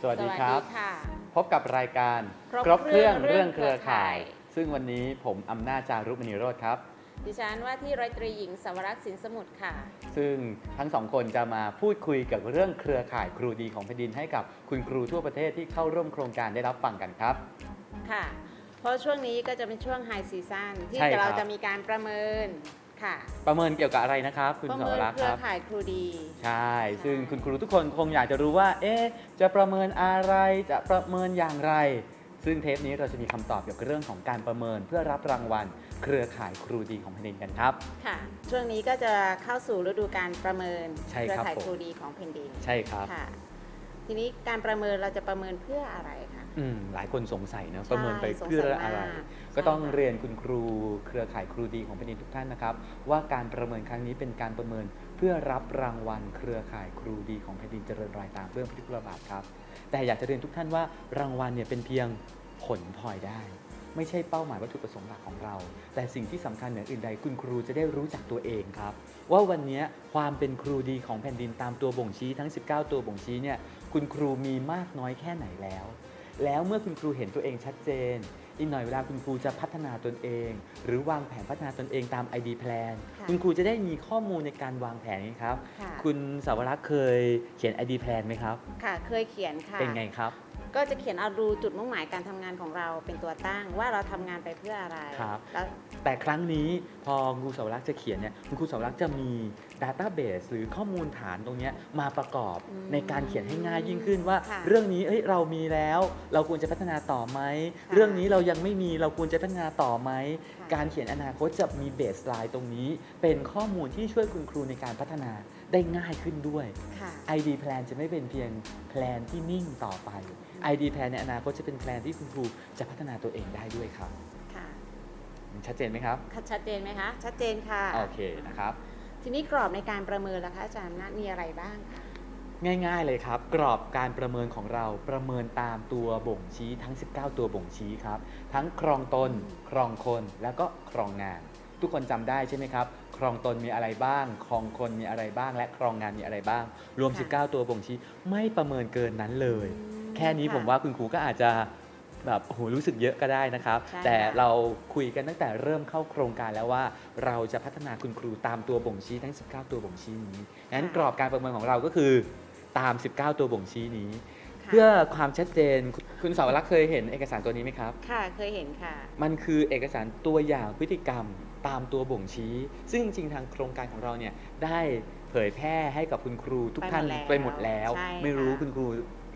สวัสดีครับ ค่ะ พบกับรายการครบเครื่องเรื่องเครือข่ายเครือข่าย ซึ่งวันนี้ผมอำนาจจารุมณีโรธครับ ดิฉันว่าที่ร้อยตรีหญิงสวรักษ์สินสมุทรค่ะ ซึ่งทั้งสองคนจะมาพูดคุยกับเรื่องเครือข่ายครูดีของแผ่นดินให้กับคุณครูทั่วประเทศที่เข้าร่วมโครงการได้รับฟังกันครับ ค่ะ เพราะช่วงนี้ก็จะเป็นช่วงไฮซีซั่นที่ใช่ครับ เราจะมีการประเมิน ค่ะ ประเมินเกี่ยวกับอะไรนะครับ คุณประสเมิวนรักษ์เคครือรับ ข่ายครูดี ใช่ ซึ่งคุณครูทุกคนคงอยากจะรู้ว่า เอ๊ะ จะประเมินอะไร จะประเมินอย่างไร ซึ่งเทปนี้เราจะมีคำตอบเกี่ยวกับเรื่องของการประเมินเพื่อรับรางวัล เครือข่ายครูดีของแผ่นดินกันครับ ค่ะ ช่วงนี้ก็จะเข้าสู่ฤดูการประเมินใช่เครือครับข่ายผม ครูดีของแผ่นดินใช่ครับ ค่ะ ทีนี้การประเมินเราจะประเมินเพื่ออะไรคะ อืมหลายคนสงสัยนะใช่ประเมินไปเพื่ออะไร สงสัยมาก ก็ต้องเรียนคุณครูเครือข่ายครูดีของแผ่นดินทุกท่านนะครับ ว่าการประเมินครั้งนี้เป็นการประเมินเพื่อรับรางวัลเครือข่ายครูดีของแผ่นดินเจริญรอยตามเรื่องพฤติกรรมบาทครับ แต่อยากจะเรียนทุกท่านว่ารางวัลเนี่ยเป็นเพียงผลพลอยได้ ไม่ใช่เป้าหมายวัตถุประสงค์หลักของเรา แต่สิ่งที่สำคัญเหนืออื่นใดคุณครูจะได้รู้จักตัวเองครับ ว่าวันนี้ความเป็นครูดีของแผ่นดินตามตัวบ่งชี้ทั้ง 19 ตัวบ่งชี้เนี่ยคุณครูมีมากน้อยแค่ไหนแล้ว แล้วเมื่อคุณครูเห็นตัวเองชัดเจน อีกหน่อยเวลาคุณครูจะพัฒนาตนเอง หรือวางแผนพัฒนาตนเองตาม ID plan ค่ะคุณครูจะได้มีข้อมูลในการวางแผนไงครับ ค่ะ คุณสาวรักษ์เคยเขียน ID plan ไหมครับ ค่ะ เคยเขียนค่ะ เป็นไงครับ ก็จะเขียนเอาดูจุดมุ่งหมายการทำงานของเราเป็นตัวตั้ง ว่าเราทำงานไปเพื่ออะไรครับ แล้ว แต่ครั้งนี้พอคุณครูสาวรักษ์จะเขียนเนี่ยคุณครูสาวรักษ์จะมี Database หรือข้อมูลฐานตรงเนี้ยมาประกอบอืมในการเขียนให้ง่ายยิ่งขึ้นว่า ค่ะเรื่องนี้เอ้ยเรามีแล้ว เราควรจะพัฒนาต่อไหมค่ะเรื่องนี้เรายังไม่มีเราควรจะพัฒนาต่อไหมค่ะ การเขียนอนาคตจะมีเบสไลน์ตรงนี้ เป็นข้อมูลที่ช่วยคุณครูในการพัฒนาได้ง่ายขึ้นด้วย ค่ะ ID plan จะไม่เป็นเพียงแพลนที่นิ่งต่อไป ID plan ในอนาคตจะเป็นแพลนที่คุณครูจะพัฒนาตัวเองได้ด้วยครับค่ะชัดเจนไหมครับชัดเจนไหมคะชัดเจนค่ะโอเคนะครับ ทีนี้กรอบในการประเมินล่ะคะอาจารย์นะมีอะไรบ้างคะง่าย ๆ เลยครับ กรอบการประเมินของเราประเมินตามตัวบ่งชี้ทั้ง 19 ตัวบ่งชี้ครับ ทั้งครองตน ครองคนแล้วก็ครองงาน ทุกคนจำได้ใช่ไหมครับ ครองตนมีอะไรบ้าง ครองคนมีอะไรบ้าง และครองงานมีอะไรบ้าง รวม 19 ตัวบ่งชี้ ไม่ประเมินเกินนั้นเลย แค่นี้ผมว่าคุณครูก็อาจจะแบบโอ้โหรู้สึกเยอะก็ได้นะครับ ใช่แต่ค่ะ เราคุยกันตั้งแต่เริ่มเข้าโครงการแล้วว่า เราจะพัฒนาคุณครูตามตัวบ่งชี้ทั้ง 19 ตัวบ่งชี้นี้งั้นกรอบการประเมินของเราก็คือตาม 19 ตัวบ่งชี้นี้ ค่ะเพื่อความชัดเจนคุณคุณสาวรักษ์เคยเห็นเอกสารตัวนี้ไหมครับ ค่ะเคยเห็นค่ะ มันคือเอกสารตัวอย่างพฤติกรรมตามตัวบ่งชี้ ซึ่งจริงๆทางโครงการของเราเนี่ยได้เผยแพร่ให้กับคุณครูทุกท่านไปหมดแล้วไปหมดแล้วใช่ไม่รู้ค่ะ คุณครู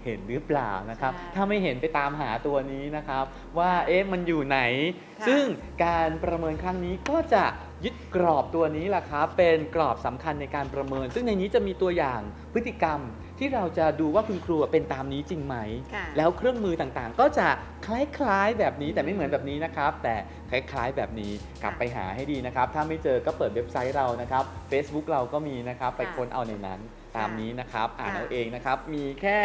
เห็นหรือเปล่านะครับ ใช่ถ้าไม่เห็นไปตามหาตัวนี้นะครับ ว่าเอ๊ะมันอยู่ไหน ค่ะ ซึ่งการประเมินครั้งนี้ก็จะยึดกรอบตัวนี้แหละครับ เป็นกรอบสำคัญในการประเมิน ซึ่งในนี้จะมีตัวอย่างพฤติกรรมที่เราจะดูว่าคุณครูเป็นตามนี้จริงไหม ค่ะ แล้วเครื่องมือต่างๆ ก็จะคล้ายๆแบบนี้แต่ไม่เหมือนแบบนี้นะครับ แต่คล้ายๆแบบนี้กลับไปหาให้ดีนะครับ ถ้าไม่เจอก็เปิดเว็บไซต์เรานะครับ Facebook เราก็มีนะครับ ไปค้นเอาในนั้นตามนี้นะครับ อ่านค่ะ เอาเองนะครับ มีแค่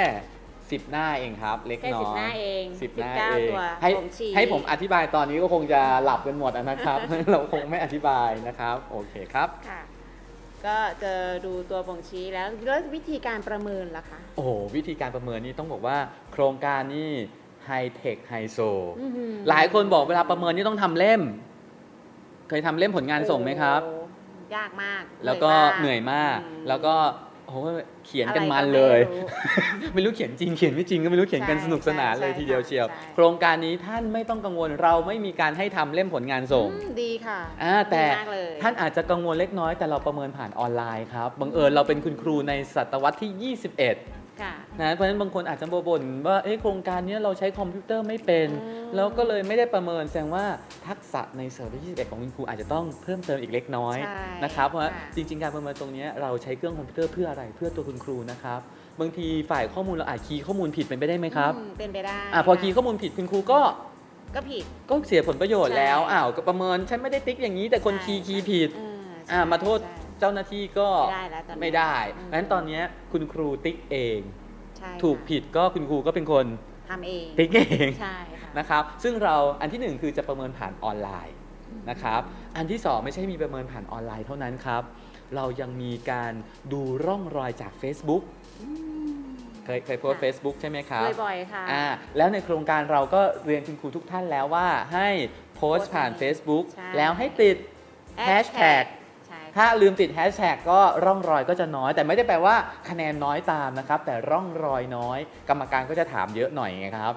10หน้าเองครับ เล็กแค่น้สิบอยหน้าเองสิบหน้า19เองตัวให้บ่งชี้ ให้ผมอธิบายตอนนี้ก็คงจะหลับกันหมดนะครับ เราคงไม่อธิบายนะครับ โอเคครับ ค่ะ ก็จะดูตัวบ่งชี้แล้วแล้ววิธีการประเมินล่ะคะ โอ้โหวิธีการประเมินนี่ต้องบอกว่าโครงการนี่ไฮเทคไฮโซอื้อหือ หลายคนบอกเวลาประเมินนี่ต้องทำเล่ม เคยทำเล่มผลงานส่งไหมครับ โอ้ยากมากแล้วก็เหเหนื่นื่ออยยมามากกแล้วก็ โอ้โหเขียนกันอะไรมันก็เลยไม่รู้ไม่รู้เขียนจริงเขียนไม่จริงก็ไม่รู้เขียนกันใช่สนุกสนานเลยใช่ทีเดียวใช่เชียวใช่โครงการนี้ท่านไม่ต้องกังวลเราไม่มีการให้ทำเล่มผลงานส่งอืมดีค่ะอ่าแต่ดีมากเลยท่านอาจจะกังวลเล็กน้อยแต่เราประเมินผ่านออนไลน์ครับบังเอิญเราเป็นคุณครูในศตวรรษที่ 21ค่ะ นะเพราะฉะนั้นบางคนอาจจะบ่นว่าเอ๊ะโครงการนี้เราใช้คอมพิวเตอร์ไม่เป็นอืมแล้วก็เลยไม่ได้ประเมินแสดงว่าทักษะในเซอร์วิส21ของคุณครูอาจจะต้องเพิ่มเติมอีกเล็กน้อยใช่นะครับเพราะว่าค่ะจริง ๆ การประเมินตรงนี้เราใช้เครื่องคอมพิวเตอร์เพื่ออะไรเพื่อตัวคุณครูนะครับบางทีฝ่ายข้อมูลเราอาจคีย์ข้อมูลผิดเป็นไปได้ไหมครับอืมเป็นไปได้อ่าพอคีย์ข้อมูลผิดคุณครูก็ก็ผิดก็เสียผลประโยชน์ใช่แล้วอ้าวก็ประเมินฉันไม่ได้ติ๊กอย่างนี้แต่คนคีย์คีย์ผิดเออใช่อ่ามาโทษใช่ เจ้าหน้าที่ก็ไม่ได้แล้วตอนนี้ไม่ได้อืม เพราะฉะนั้นตอนนี้คุณครูติ๊กเอง ใช่ถูกค่ะผิดก็คุณครูก็เป็นคนทำเองติ๊กเองใช่ค่ะนะครับ ซึ่งเราอันที่หนึ่งคือจะประเมินผ่านออนไลน์นะครับ อันที่สองไม่ใช่มีประเมินผ่านออนไลน์เท่านั้นครับ เรายังมีการดูร่องรอยจาก Facebook อืมเคยเคยโพสต์ค่ะ Facebook ใช่ไหมครับเคยบ่อยค่ะ อ่าแล้วในโครงการเราก็เรียนคุณครูทุกท่านแล้วว่าให้โพสต์ผ่านโพสต์ Facebook ใช่แล้วให้ติด Hashtag ใช่ค่ะ ถ้าลืมติดแฮชแท็กก็ร่องรอยก็จะน้อย แต่ไม่ได้แปลว่าคะแนนน้อยตามนะครับ แต่ร่องรอยน้อย กรรมการก็จะถามเยอะหน่อยไงครับ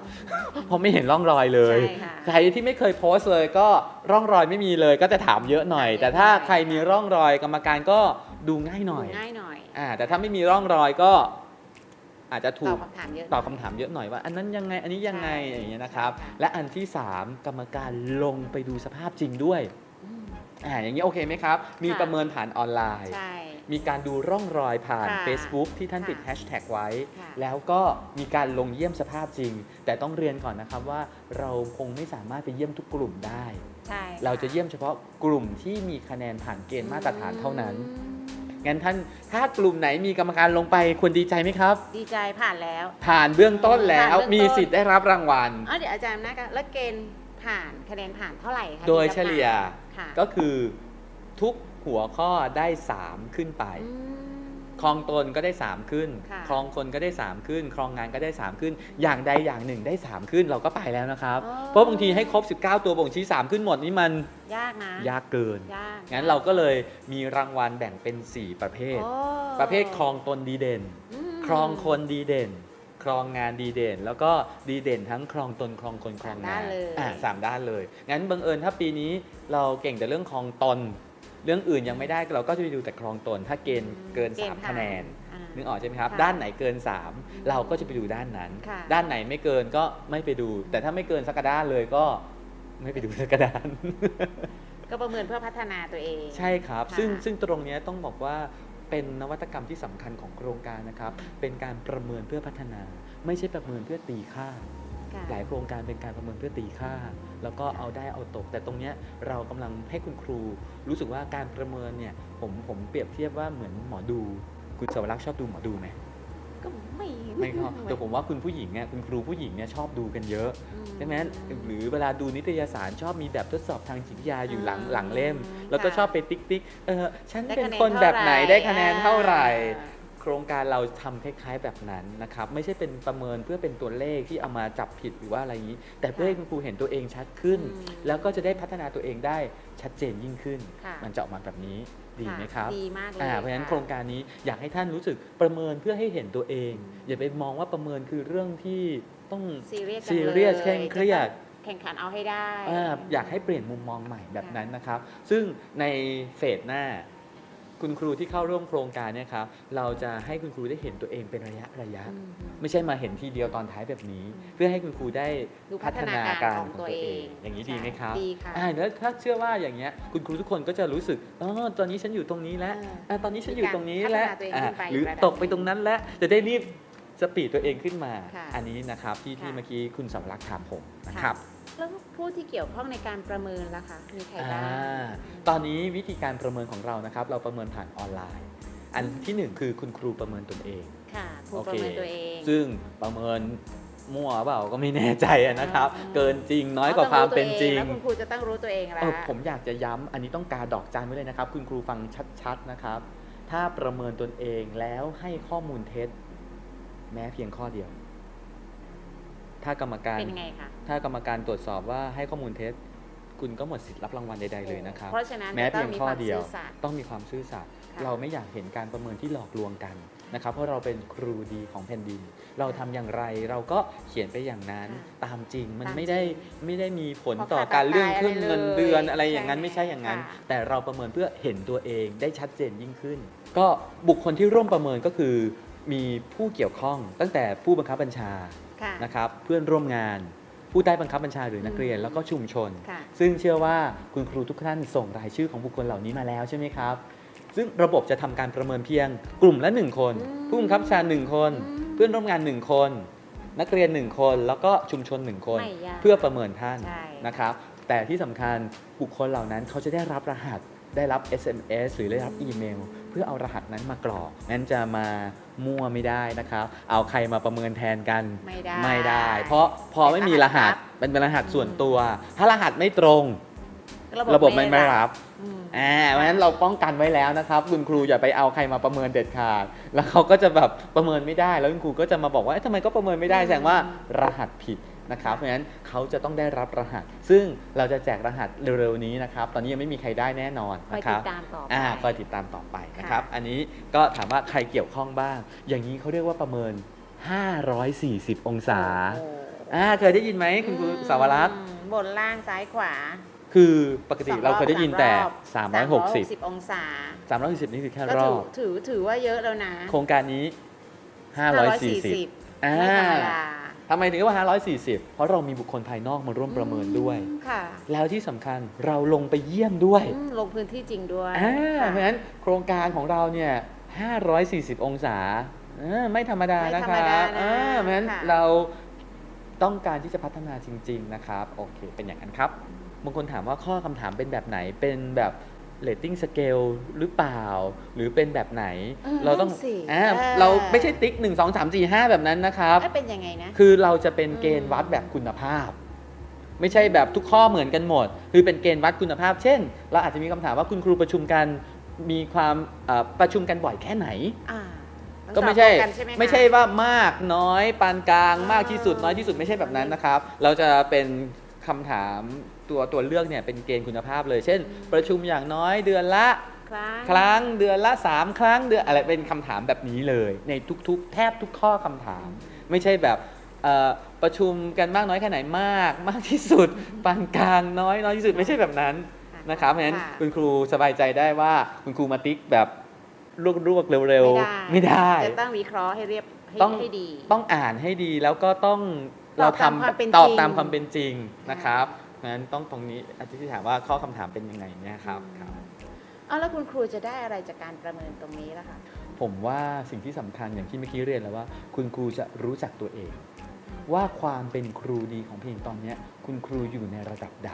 เพราะไม่เห็นร่องรอยเลย ใช่ค่ะ ใครที่ไม่เคยโพสต์เลยก็ร่องรอยไม่มีเลยก็จะถามเยอะหน่อยถามเยอะแต่ถ้าหน่อยใครมีร่องรอยกรรมการก็ดูง่ายหน่อยดูง่ายหน่อยอ่าแต่ถ้าไม่มีร่องรอยก็อาจจะตถูอบกคำถามเยอะ ตอบคำถามเยอะหน่อยว่า อันนั้นยังไงอันนี้ยังไงใช่อย่างเงี้ยนะครับ ใช่ค่ะ และอันที่สามกรรมการลงไปดูสภาพจริงด้วย อืมอ่าอย่างนี้โอเคไหมครับ มีค่ะประเมินผ่านออนไลน์ ใช่ มีการดูร่องรอยผ่าน ค่ะ Facebook ที่ท่านค่ะติดแฮชแท็กไว้ ค่ะ แล้วก็มีการลงเยี่ยมสภาพจริง แต่ต้องเรียนก่อนนะครับว่าเราคงไม่สามารถไปเยี่ยมทุกกลุ่มได้ ใช่เราจะเยี่ยมเฉพาะกลุ่มที่มีคะแนนผ่านเกณฑ์มาตรฐานเท่านั้นงั้นท่านถ้ากลุ่มไหนมีกรรมการลงไปควรดีใจไหมครับ ดีใจผ่านแล้ว ผ่านเบื้องต้นแล้วผ่านเบื้องต้น มีสิทธิ์ได้รับรางวัล อ๋อเดี๋ยวอาจารย์นะคะแล้วเกณฑ์ผ่านคะแนนผ่านเท่าไหร่คะโดยถึงจะเฉลี่ยผ่าน ค่ะก็คือทุกหัวข้อได้ 3 ขึ้นไป อืม คลองตนก็ได้ 3 ขึ้น ค่ะ คลองคนก็ได้ 3 ขึ้น คลองงานก็ได้ 3 ขึ้น อย่างใดอย่างหนึ่งได้ 3 ขึ้นเราก็ไปแล้วนะครับ อ๋อเพราะบางทีให้ครบ 19 ตัวบ่งชี้ 3 ขึ้นหมดนี่มันยากนะยากเกิน ยากงั้นเราก็เลยมีรางวัลแบ่งเป็น 4 ประเภท โอ้ประเภทคลองตนดีเด่นอืมครองคนดีเด่น ครองงานดีเด่น แล้วก็ดีเด่นทั้งครองตนครองคนครองงานสามด้านเลยอ่าสามด้านเลย งั้นบังเอิญถ้าปีนี้เราเก่งแต่เรื่องครองตน เรื่องอื่นยังไม่ได้เราก็จะไปดูแต่ครองตน ถ้าเกณฑ์เกินเกณฑ์3คะแนนอ่านึกออกใช่ไหมครับค่ะด้านไหนเกิน 3 เราก็จะไปดูด้านนั้นค่ะด้านไหนไม่เกินก็ไม่ไปดู แต่ถ้าไม่เกินสักกระด้านเลยก็ไม่ไปดูสักกระด้านก็ประเมินเพื่อพัฒนาตัวเอง ใช่ครับค่ะซึ่งซึ่งตรงเนี้ยต้องบอกว่า เป็นนวัตกรรมที่สำคัญของโครงการนะครับ เป็นการประเมินเพื่อพัฒนา ไม่ใช่ประเมินเพื่อตีค่าค่ะหลายโครงการเป็นการประเมินเพื่อตีค่า แล้วก็เอาได้เอาตก แต่ตรงเนี้ยเรากำลังให้คุณครู รู้สึกว่าการประเมินเนี่ยผมผมเปรียบเทียบว่าเหมือนหมอดู คุณสวรักษ์ชอบดูหมอดูไหม ก็ไม่ไม่ชอบแต่ผมว่าคุณผู้หญิงเนี่ยคุณครูผู้หญิงเนี่ยชอบดูกันเยอะใช่ไหมหรือเวลาดูนิตยสารชอบมีแบบทดสอบทางจิตวิทยาอยู่หลังอืมหลังเล่ม แล้วก็ค่ะชอบไปติ๊กติ๊กเออฉันได้เป็นคะแนนคนแบบไหนเท่าไหร่ได้คะแนนเท่าไหร่อ่าโครงการเราทำคล้ายๆแบบนั้นนะครับ ไม่ใช่เป็นประเมินเพื่อเป็นตัวเลขที่เอามาจับผิดหรือว่าอะไรอย่างนี้ แต่เพื่อให้คุณครูเห็นตัวเองชัดขึ้นอืมแล้วก็จะได้พัฒนาตัวเองได้ชัดเจนยิ่งขึ้นค่ะมันจะออกมาแบบนี้ ดีไหมะครับดีมากเลยอ่าเพราะฉะนั้นค่โครงการนี้อยากให้ท่านรู้สึกประเมินเพื่อให้เห็นตัวเองอืมอย่าไปมองว่าประเมินคือเรื่องที่ต้องซีเรียสซีเรียสเคร่งเครียดแข่งขันเอาให้ได้อ่าอยากให้เปลี่ยนมุมมองใหม่แบบนั้นนะครับ ซึ่งในเฟสหน้า คุณครูที่เข้าร่วมโครงการเนี่ยครับเราจะให้คุณครูได้เห็นตัวเองเป็นระยะระยะอืมไม่ใช่มาเห็นทีเดียวตอนท้ายแบบนี้อืมเพื่อให้คุณครูได้ดูพัฒนาการของตัวเอง อย่างนี้ดีไหมครับดีค่ะอ่าแล้วถ้าเชื่อว่าอย่างเงี้ยคุณครูทุกคนก็จะรู้สึกอ๋อตอนนี้ฉันอยู่ตรงนี้แล้วอ่าอ่าตอนนี้ฉันอยู่ตรงนี้มีการแล้วพัฒนาตัวเองอ่าขึ้นไปหรือระดับตกไปตรงนั้นแล้วจะได้รีบสปีดตัวเองขึ้นมาค่ะอันนี้นะครับที่ที่ค่ะเมื่อกี้คุณสำรักษ์ถามผมนะค่ะครับ แล้วผู้ที่เกี่ยวข้องในการประเมินล่ะคะมีใครบ้างอ่าตอนนี้วิธีการประเมินของเรานะครับ เราประเมินผ่านออนไลน์ อันที่หนึ่งคือคุณครูประเมินตนเองค่ะครูโอประเคเมินตัวเอง ซึ่งประเมินมั่วเปล่าก็ไม่แน่ใจอะนะครับอ่าเกินจริงน้อยกว่าความเป็นจริงแล้วคุณครูจะต้องรู้ตัวเองแล้วเออผมอยากจะย้ำอันนี้ต้องการดอกจันไว้เลยนะครับ คุณครูฟังชัดๆนะครับ ถ้าประเมินตนเองแล้วให้ข้อมูลเท็จ แม้เพียงข้อเดียว ถ้ากรรมการเป็นไงคะถ้ากรรมการตรวจสอบว่าให้ข้อมูลเท็จคุณก็หมดสิทธิ์รับรางวัลใดๆเลยนะครับเพราะฉะนั้นแม้จะต้เพีอยงงมีข้คอวามเดียวซื่อสัตย์ต้องมีความซื่อสัตย์ค่ะเราไม่อยากเห็นการประเมินที่หลอกลวงกันนะครับ เพราะเราเป็นครูดีของแผ่นดิน เราทำอย่างไรเราก็เขียนไปอย่างนั้นค่ะตามจริงมันตามไม่ได้จริไม่ได้มีผลเพราะต่อขาดการเลื่อนตายขึ้นอะไรเงินเลยเดือนอะไรอย่างนั้นใช่ไม่ใช่อย่างนั้นค่ะแต่เราประเมินเพื่อเห็นตัวเองได้ชัดเจนยิ่งขึ้น ก็บุคคลที่ร่วมประเมินก็คือ มีผู้เกี่ยวข้องตั้งแต่ผู้บังคับบัญชา ค่ะนะครับเพื่อนร่วมงาน ผู้ใต้บังคับบัญชาหรือนักเรียนอืมแล้วก็ชุมชน ค่ะ ซึ่งเชื่อว่าคุณครูทุกท่านส่งรายชื่อของบุคคลเหล่านี้มาแล้วใช่ไหมครับ ซึ่งระบบจะทำการประเมินเพียงกลุ่มละหนึ่งคน อืมผู้บังคับบัญชาหนึ่งคน อืมเพื่อนร่วมงานหนึ่งคน นักเรียนหนึ่งคน แล้วก็ชุมชนหนึ่งคน ไม่ยากเพื่อประเมินท่านใช่ นะครับ แต่ที่สำคัญบุคคลเหล่านั้นเขาจะได้รับรหัสได้รับ SMS หรือได้รับอีเมล เพื่อเอารหัสนั้นมากรอกงั้นจะมามั่วไม่ได้นะครับ เอาใครมาประเมินแทนกันไม่ได้ไม่ได้ เพราะพอไม่มีรหัสเป็นรหัสลับเป็นรหัสส่วนอืมตัว ถ้ารหัสไม่ตรง ระบบไม่ไม่รับอืมอ่าเพราะฉะนั้นเราป้องกันไว้แล้วนะครับ คุณครูอย่าไปเอาใครมาประเมินเด็ดขาด แล้วเขาก็จะแบบประเมินไม่ได้ แล้วคุณครูก็จะมาบอกว่าเอ๊ะทำไมก็ประเมินไม่ได้อืมแสดงว่ารหัสผิด นะครับ เพราะฉะนั้นเขาจะต้องได้รับรหัส ซึ่งเราจะแจกรหัสเร็วๆนี้นะครับ ตอนนี้ยังไม่มีใครได้แน่นอนคอยนะคติรัดบตามต่อไปอ่าคอยติดตามต่อไปนะครับค่ะอันนี้ก็ถามว่าใครเกี่ยวข้องบ้าง อย่างนี้เขาเรียกว่าประเมิน 540 องศาโอ้อ่าเคยได้ยินไหมคุณครูสาวรัตน์อืมบนล่างซ้ายขวา คือปกติสองเราเคยได้ยินแต่รอบ360 360 องศา 360 นี่คือแค่ก็รถืออบถือถือว่าเยอะแล้วนะ โครงการนี้ 540อ่าไม่ธรรมดา ทำไมถึงเรียกว่า 540 เพราะเรามีบุคคลภายนอกมาร่วมประเมินด้วยอืมค่ะแล้วที่สำคัญเราลงไปเยี่ยมด้วยอืมลงพื้นที่จริงด้วยอ่าค่ะเพราะฉะนั้นโครงการของเราเนี่ย 540 องศาเออไม่ธรรมดาไม่นะธรครมรัดาบนะอ่าเพราะฉะนั้นค่ะ เราต้องการที่จะพัฒนาจริง ๆ นะครับ โอเค เป็นอย่างนั้นครับ บางคนถามว่าข้อคำถามเป็นแบบไหน เป็นแบบ rating scale หรือเปล่า หรือเป็นแบบไหน เออเราต้องนั่นสิอ่าเออ เราไม่ใช่ติ๊ก 1 2 3 4 5 แบบนั้นนะครับ เอ้ยเป็นยังไงนะ คือเราจะเป็นเกณอืฑ์มวัดแบบคุณภาพ ไม่ใช่แบบทุกข้อเหมือนกันหมด คือเป็นเกณฑ์วัดคุณภาพ เช่น เราอาจจะมีคำถามว่าคุณครูประชุมกันมีความเอ่อประชุมกันบ่อยแค่ไหน อ่าต้องก็ไม่ใช่ ตอบตรงกันใช่ไหมคะ ไม่ใช่ว่ามากน้อยปานกลาง อ่าม มากที่สุดน้อยที่สุดไม่ใช่แบบนั้นนะครับ เราจะเป็นคำถาม ตัวตัวเลือกเนี่ยเป็นเกณฑ์คุณภาพเลย เช่น ประชุมอย่างน้อยเดือนละครั้งครั้งเดือนละ 3 ครั้งเดือนอะไรเป็นคำถามแบบนี้เลย ในทุก ๆ แทบทุกข้อคำถาม ไม่ใช่แบบเอ่อประชุมกันมากน้อยแค่ไหนมาก มากที่สุดปานกลางน้อยน้อยที่สุดไม่ใช่แบบนั้นนะครับเพราะฉะนั้นค่ะคุณครูสบายใจได้ว่าคุณครูมาติ๊กแบบรวกๆเร็วๆ ไม่ได้จะต้องวิเคราะห์ให้เรียบให้ต้องให้ดี ต้องอ่านให้ดีแล้วก็ต้องตอบตามทำความเป็นตอบจริงตามความเป็นจริงนะครับ เพราะฉะนั้นต้องตรงนี้อาจารย์ที่ถามว่าข้อคำถามเป็นยังไงเนี่ยครับครับ เอาแล้วคุณครูจะได้อะไรจากการประเมินตรงนี้ล่ะคะผมว่าสิ่งที่สำคัญอย่างที่เมื่อกี้เรียนแล้วว่า คุณครูจะรู้จักตัวเอง ว่าความเป็นครูดีของเพลงตอนเนี้ยคุณครูอยู่ในระดับใด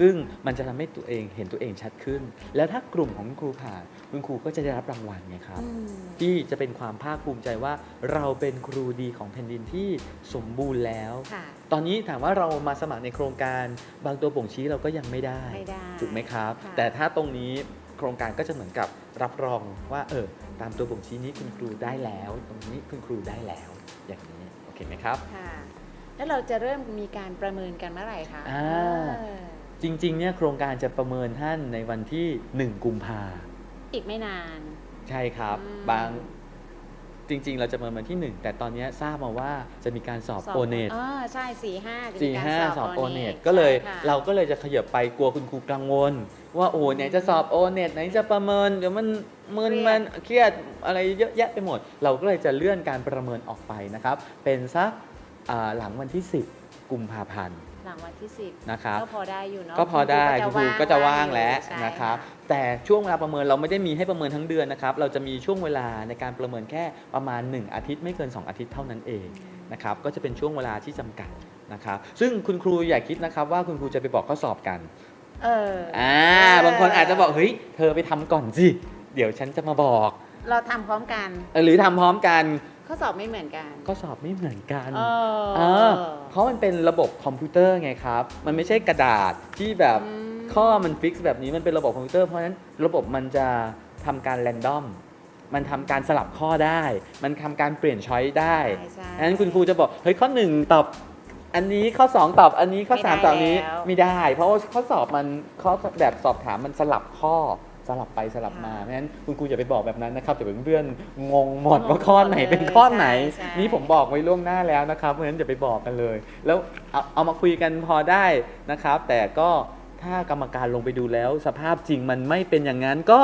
ซึ่งมันจะทำให้ตัวเองเห็นตัวเองชัดขึ้น แล้วถ้ากลุ่มของคุณครูผ่านคุณครูก็จะได้รับรางวัลไงครับอืมที่จะเป็นความภาคภูมิใจว่าเราเป็นครูดีของแผ่นดินที่สมบูรณ์แล้วค่ะตอนนี้ถามว่าเรามาสมัครในโครงการบางตัวบ่งชี้เราก็ยังไม่ได้ไม่ได้ถูกไหมครับค่ะแต่ถ้าตรงนี้โครงการก็จะเหมือนกับรับรองว่าเออตามตัวบ่งชี้นี้คุณครูได้แล้ว ตรงนี้คุณครูได้แล้ว อย่างนี้โอเคไหมครับค่ะแล้วเราจะเริ่มมีการประเมินกันเมื่อไหร่คะอ่าเออ จริง ๆ เนี่ยโครงการจะประเมินท่านในวันที่ 1 กุมภาอีกไม่นาน ใช่ครับ อืม บางจริง ๆ เราจะประเมินวันที่ 1 แต่ตอนนี้ทราบมาว่าจะมีการสอบโอเนตอ่าใช่สี่ห้าจะมีสี่กรห้าสอบโอเนตใช่ก็เลยค่ะเราก็เลยจะขยับไปกลัวคุณครูกังวล ว่าโอ้ไหนจะสอบโอเนตไหนจะประเมินเดี๋ยวมันมึนมันเครียดอะไรเยอะแยะไปหมด เราก็เลยจะเลื่อนการประเมินออกไปนะครับ เป็นสักอ่าหลังวันที่ 10 กุมภาพันธ์ หลังวันที่สิบนะครับ ก็พอได้อยู่เนาะก็พอได้คุณครูก็จะว่างแล้วใช่นะครับะแต่ช่วงเวลาประเมินเราไม่ได้มีให้ประเมินทั้งเดือนนะครับ เราจะมีช่วงเวลาในการประเมินแค่ประมาณ 1 อาทิตย์ไม่เกิน 2 อาทิตย์เท่านั้นเองนะครับ ก็จะเป็นช่วงเวลาที่จำกัดนะครับ ซึ่งคุณครูอย่าคิดนะครับว่าคุณครูจะไปบอกข้อสอบกัน เอออ่า บางคนอาจจะบอกเฮ้ย เธอไปทำก่อนสิ เดี๋ยวฉันจะมาบอก เราทำพร้อมกัน เออหรือทำพร้อมกัน ข้อสอบไม่เหมือนกันข้อสอบไม่เหมือนกันเออเออเพราะมันเป็นระบบคอมพิวเตอร์ไงครับ มันไม่ใช่กระดาษที่แบบอืมข้อมันฟิกซ์แบบนี้มันเป็นระบบคอมพิวเตอร์เพราะฉะนั้นระบบมันจะทำการแรนดอมมันทำการสลับข้อได้ มันทำการเปลี่ยนช้อยได้ใช่ใช่ ดังนั้นคุณครูจะบอกเฮ้ยข้อ1ตอบอันนี้ข้อ2ตอบอันนี้ข้อไม่ได้3ตอบนี้แล้ว ไม่ได้ เพราะว่าข้อสอบมันข้อแบบสอบถามมันสลับข้อ สลับไปสลับมาเพราะฉะนั้นคุณครูอย่าไปบอกแบบนั้นนะครับเดี๋ยวเพื่อนๆงงหมดว่าข้อไหนเป็นข้อไหนใช่ นี่ผมบอกไว้ล่วงหน้าแล้วนะครับเพราะฉะนั้นอย่าไปบอกกันเลย แล้วเอาเอามาคุยกันพอได้นะครับ แต่ก็ถ้ากรรมการลงไปดูแล้ว สภาพจริงมันไม่เป็นอย่างนั้นก็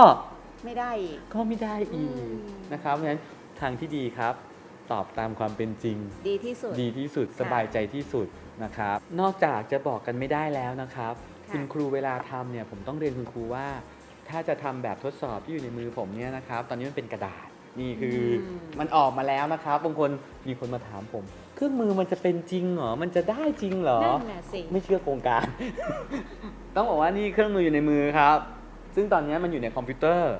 ไม่ได้อีก ก็ไม่ได้อีกอืมนะครับ เพราะฉะนั้นทางที่ดีครับ ตอบตามความเป็นจริง ดีที่สุด ดีที่สุดค่ะสบายใจที่สุดนะครับ นอกจากจะบอกกันไม่ได้แล้วนะครับ ค่ะ คุณครูเวลาทำเนี่ยผมต้องเรียนคุณครูว่า ถ้าจะทำแบบทดสอบที่อยู่ในมือผมเนี่ยนะครับ ตอนนี้มันเป็นกระดาษนี่คืออมมันออกมาแล้วนะครับบางคนมีคนมาถามผม เครื่องมือมันจะเป็นจริงเหรอมันจะได้จริงเหรอนั่นน่ะสิไม่เชื่อโครงการ ต้องบอกว่านี่เครื่องมืออยู่ในมือครับ ซึ่งตอนนี้มันอยู่ในคอมพิวเตอร์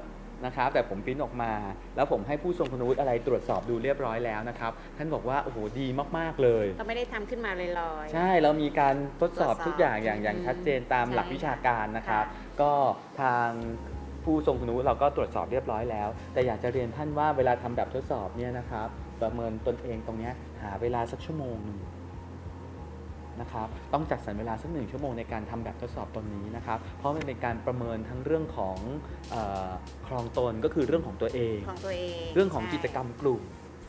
นะครับแต่ผมปริ้นออกมา แล้วผมให้ผู้ทรงคุณวุฒิอะไรตรวจสอบดูเรียบร้อยแล้วนะครับท่านบอกว่าโอ้โหดีมากๆเลยก็ไม่ได้ทำขึ้นมาลอยๆใช่เรามีการทดสอบตรวจสอบทุกอย่างอย่างอย่างอืมชัดเจนตามใช่หลักวิชาการนะครับค่ะ ก็ทางผู้ทรงคุณวุฒิเราก็ตรวจสอบเรียบร้อยแล้ว แต่อยากจะเรียนท่านว่าเวลาทำแบบทดสอบเนี่ยนะครับ ประเมินตนเองตรงเนี้ยหาเวลาสักชั่วโมงหนึ่งนะครับต้องจัดสรรเวลาสักหนึ่งชั่วโมงในการทำแบบทดสอบตรงนี้นะครับ เพราะมันเป็นการประเมินทั้งเรื่องของเออคลองตนก็คือเรื่องของตัวเองของตัวเอง เรื่องของใช่กิจกรรมกลุ่ม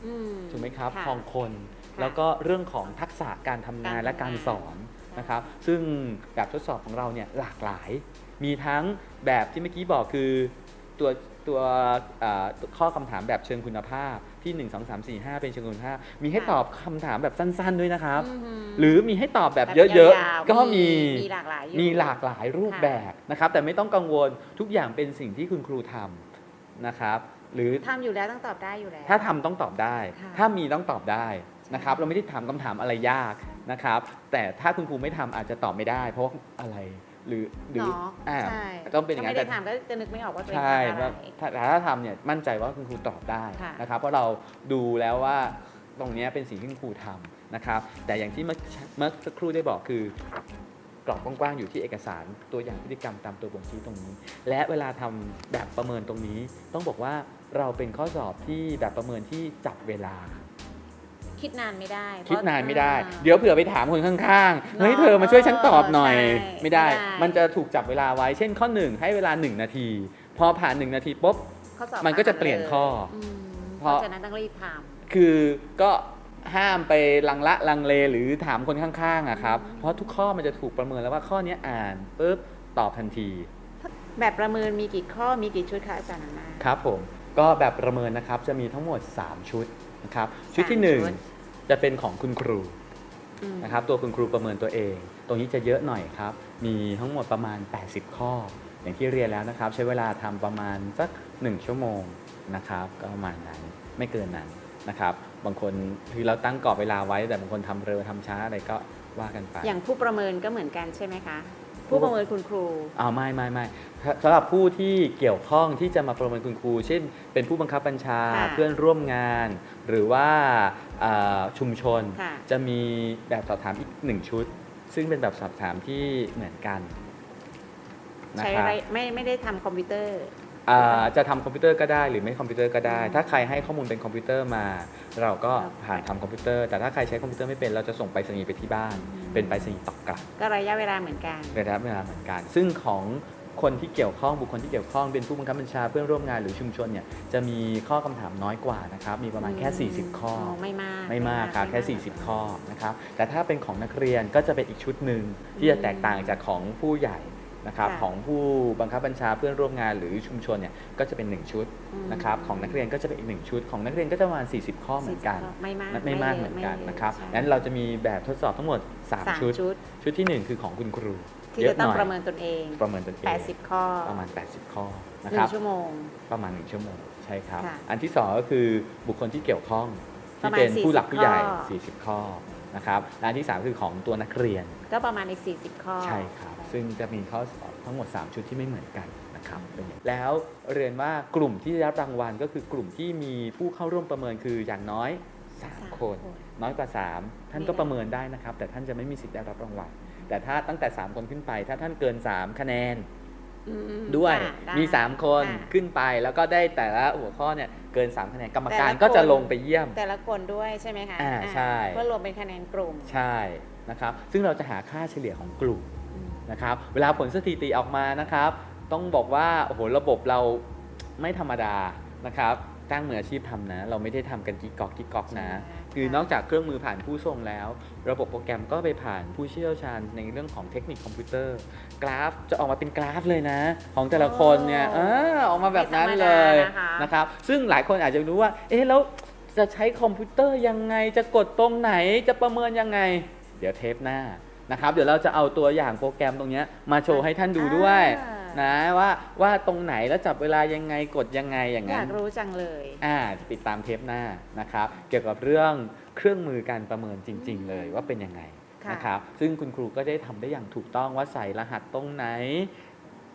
อืมถูกไหมครับะคลองคนค่ะแล้วก็เรื่องของทักษะการทำงานการทำและการงานสอนนะครับ ซึ่งแบบทดสอบของเราเนี่ยหลากหลาย มีทั้งแบบที่เมื่อกี้บอกคือตัวตัวเอ่อข้อคำถามแบบเชิงคุณภาพที่ 1 2 3 4 5 เป็นเชิงคุณภาพ มีให้ตอบคำถามแบบสั้น ๆ ด้วยนะครับอือหือหรือมีให้ตอบแบบแบบเยอะยาวๆๆก็มีมีหลากหลายอยู่มีหลากหลายรูปแบบนะครับ แต่ไม่ต้องกังวลทุกอย่างเป็นสิ่งที่คุณครูทำนะครับ หรือทำอยู่แล้วต้องตอบได้อยู่แล้วถ้าทำต้องตอบได้ค่ะถ้ามีต้องตอบได้นะครับใช่เราไม่ได้ถามคำถามอะไรยากนะครับ แต่ถ้าคุณครูไม่ทำอาจจะตอบไม่ได้ เพราะอะไร หรือหรือเนาะอ่าใช่ต้องเป็นอย่างนั้นถ้าไม่แต่ ได้ทำก็จะนึกไม่ออกว่าตัวเองใช่ทำอะไร ว่าถ้าแต่ถ้าทำเนี่ยมั่นใจว่าคุณครูตอบได้ค่ะ นะครับ เพราะเราดูแล้วว่าตรงเนี้ยเป็นสิ่งที่คุณครูทำนะครับ แต่อย่างที่เมื่อเมื่อสักครู่ได้บอกคือกรอบกว้างๆอยู่ที่เอกสารตัวอย่างพฤติกรรมตามตัวบ่งชี้ตรงนี้ และเวลาทำแบบประเมินตรงนี้ ต้องบอกว่าเราเป็นข้อสอบที่แบบประเมินที่จับเวลา คิดนานไม่ได้เพคิดระนานไม่ได้อ่าเดี๋ยวเผื่อไปถามคนข้างๆ เฮ้ยเนอะเธอมาช่วยฉันตอบหน่อย ใช่ไม่ได้ ไม่ได้ มันจะถูกจับเวลาไว้ เช่นข้อ 1 ให้เวลา 1 นาที พอผ่าน 1 นาทีปุ๊บ ข้อสอบมันก็จะเปลี่ยนข้อมเพเพราะ ราะฉะนั้นต้องรีบท คือก็ห้ามไปลังละลังเลหรือถามคนข้างๆอะครับเพราะทุกข้อมันจะถูกประเมินแล้วว่าข้อเนี้ยอ่านปุ๊บตอบทันทีำแบบประเมินมีกี่ข้อมีกี่ชุดคะอาจารย์นานา ครับผมก็แบบประเมินนะครับจะมีทั้งหมด 3 ชุดนะครับชุดที่ สามชุด 1 จะเป็นของคุณครูอืมนะครับตัวคุณครูประเมินตัวเอง ตรงนี้จะเยอะหน่อยครับ มีทั้งหมดประมาณ 80 ข้อ อย่างที่เรียนแล้วนะครับ ใช้เวลาทำประมาณสัก 1 ชั่วโมงนะครับ ก็ประมาณนั้นไม่เกินนั้นนะครับ บางคนคือเราตั้งกรอบเวลาไว้ แต่บางคนทำเร็วทำช้าอะไรก็ว่ากันไป อย่างผู้ประเมินก็เหมือนกันใช่ไหมคะผู้ประเมินคุณครูอ้าวไม่ไม่ไม่สำหรับผู้ที่เกี่ยวข้องที่จะมาประเมินคุณครู เช่น เป็นผู้บังคับบัญชาค่ะเพื่อนร่วมงาน หรือว่า อ่าชุมชน ค่ะ จะมีแบบสอบถามอีกหนึ่งชุด ซึ่งเป็นแบบสอบถามที่เหมือนกันนะใช้ครัอะไรบไม่ไม่ได้ทำคอมพิวเตอร์ อ่าจะทำคอมพิวเตอร์ก็ได้หรือไม่คอมพิวเตอร์ก็ได้ อืมถ้าใครให้ข้อมูลเป็นคอมพิวเตอร์มา เราก็ครับผ่านทำคอมพิวเตอร์ แต่ถ้าใครใช้คอมพิวเตอร์ไม่เป็น เราจะส่งไปรษณีย์ไปที่บ้าน อืม เป็นไปรษณีย์ตอบกลับก็ระยะเวลาเหมือนกัน ระยะเวลาเหมือนกัน ซึ่งของ คนที่เกี่ยวข้องบุคคลที่เกี่ยวข้องเป็นผู้บังคับบัญชาเพื่อนร่วมงานหรือชุมชนเนี่ยจะมีข้อคำถามน้อยกว่านะครับมีประมาณแค่ 40 ข้อไม่มากไม่มากครับไม่แค่ 40 ข้อนะครับแต่ถ้าเป็นของนักเรียนก็จะเป็นอีกชุดหนึ่งที่จะแตกต่างจากของผู้ใหญ่ นะครับค่ะของผู้บังคับบัญชาเพื่อนร่วมงานหรือชุมชนเนี่ยก็จะเป็น 1 ชุดอืมนะครับของนักเรียนก็จะเป็นอีก 1 ชุด ของนักเรียนก็จะประมาณ 40 ข้อเหมือนกัน ไม่มากไม่มากยะเหมือนกันไยนะครับใช่งั้นเราจะมีแบบทดสอบทั้งหมด สาม3 ชุด ชุดชุดทีหนึ่1 คือของคุณครูที่เยจะอะต้หองน่อยประเมินตนเอง ประเมินตนเอง80 ข้อประมาณ 80 ข้อนะหนึ่ครับ งชั่วโมง ประมาณ 1 ชั่วโมงใช่ครับ ค่ะอันที่ 2 ก็คือบุคคลที่เกี่ยวข้องปที่ระมาณเป็นผู้หลัก40ผู้ใหญ่ ข้อ 40 ข้อนะครับและอันที่ 3 คือของตัวนักเรียนก็ประมาณอีก 40 ข้อ ใช่ครับ ซึ่งจะมีข้อสอบทั้งหมด 3 ชุดที่ไม่เหมือนกันนะครับเป็นอย่างแล้วเรียนว่ากลุ่มที่ได้รับรางวัลก็คือกลุ่มที่มีผู้เข้าร่วมประเมินคืออย่างน้อยสาม3คนคน น้อยกว่า 3 ท่านมีก็ได้ประเมินได้นะครับ แต่ท่านจะไม่มีสิทธิ์ได้รับรางวัลแต่ถ้าตั้งแต่ 3 คนขึ้นไป ถ้าท่านเกิน 3 คะแนนอืมด้วยค่ะได้มี 3 คนค่ะขึ้นไปแล้วก็ได้แต่ละหัวข้อเนี่ยเกิน 3 คะแนนกรรมแต่การละก็จะคนลงไปเยี่ยม แต่ละคนด้วยใช่ไหมคะอ่าใช่เพื่อรวมเป็นคะแนนกลุ่มใช่นะครับซึ่งเราจะหาค่าเฉลี่ยของกลุ่มอืม นะครับเวลาผลสถิติออกมานะครับ ต้องบอกว่าโอ้โหระบบเราไม่ธรรมดานะครับจ้างมืออาชีพทำนะ เราไม่ได้ทำกันกิ๊กก๊อกกิ๊กก๊อกนะใช่คือนอกจากเครื่องมือผ่านผู้ทรงแล้ว ระบบโปรแกรมก็ไปผ่านผู้เชี่ยวชาญในเรื่องของเทคนิคคอมพิวเตอร์ กราฟจะออกมาเป็นกราฟเลยนะ ของแต่ละคนเนี่ยเออออกมาแบบนั้นเลยไม่ธรรมดานะคะนะครับ ซึ่งหลายคนอาจจะรู้ว่า เอ๊ะแล้วจะใช้คอมพิวเตอร์ยังไงจะกดตรงไหนจะประเมินยังไง เดี๋ยวเทปหน้า นะครับ เดี๋ยวเราจะเอาตัวอย่างโปรแกรมตรงเนี้ยมาโชว์ให้ท่านดูด้วยอ่า นะว่าว่าตรงไหนแล้วจับเวลายังไงกดยังไงอย่างอนั้ยาน กรู้จังเลย อ่าติดตามเทปหน้านะครับ เกี่ยวกับเรื่องเครื่องมือการประเมินจริง ๆ เลยว่าเป็นยังไงค่ะ นะครับ ซึ่งคุณครูก็ได้ทำได้อย่างถูกต้องว่าใส่รหัสตรงไหน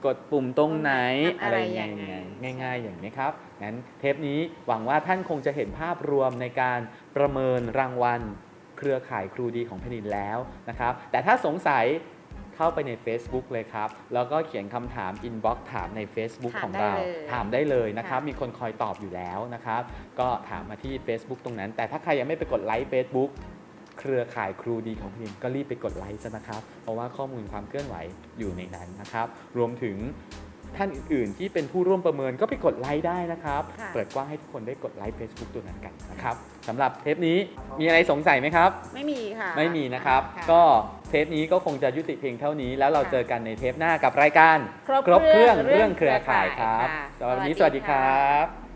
กดปุ่มตรงไหนทำอะอะไรไรยัยังงไงไงง่าย ๆ อย่างนี้ครับงั้นเทปนี้หวังว่าท่านคงจะเห็นภาพรวมในการประเมินรางวัล เครือข่ายครูดีของแผ่นดินแล้วนะครับ แต่ถ้าสงสัยเข้าไปใน Facebook เลยครับ แล้วก็เขียนคำถาม inbox ถามใน Facebook ถามของได้เราเลยถามได้เลยนะครับค่ะมีคนคอยตอบอยู่แล้วนะครับ ก็ถามมาที่ Facebook ตรงนั้น แต่ถ้าใครยังไม่ไปกดไลค์ Facebook เครือข่ายครูดีของแผ่นดินก็รีบไปกดไลค์ซะนะครับ เพราะว่าข้อมูลความเคลื่อนไหวอยู่ในนั้นนะครับ รวมถึง ท่านอื่นๆ ที่เป็นผู้ร่วมประเมินก็ไปกดไลค์ได้นะครับ ค่ะ เปิดกว้างให้ทุกคนได้กดไลค์ Facebook ตัวนั้นกันนะครับสำหรับเทปนี้มีอะไรสงสัยไหมครับ ไม่มีค่ะไม่มีนะครับค่ะก็เทปนี้ก็คงจะยุติเพียงเท่านี้ แล้วเราค่ะเจอกันในเทปหน้ากับรายการครบเครื่องเรื่องเครือข่ายครับค่ะสำหรับวันนี้สสวัวัสสดีดีคค่ะรับ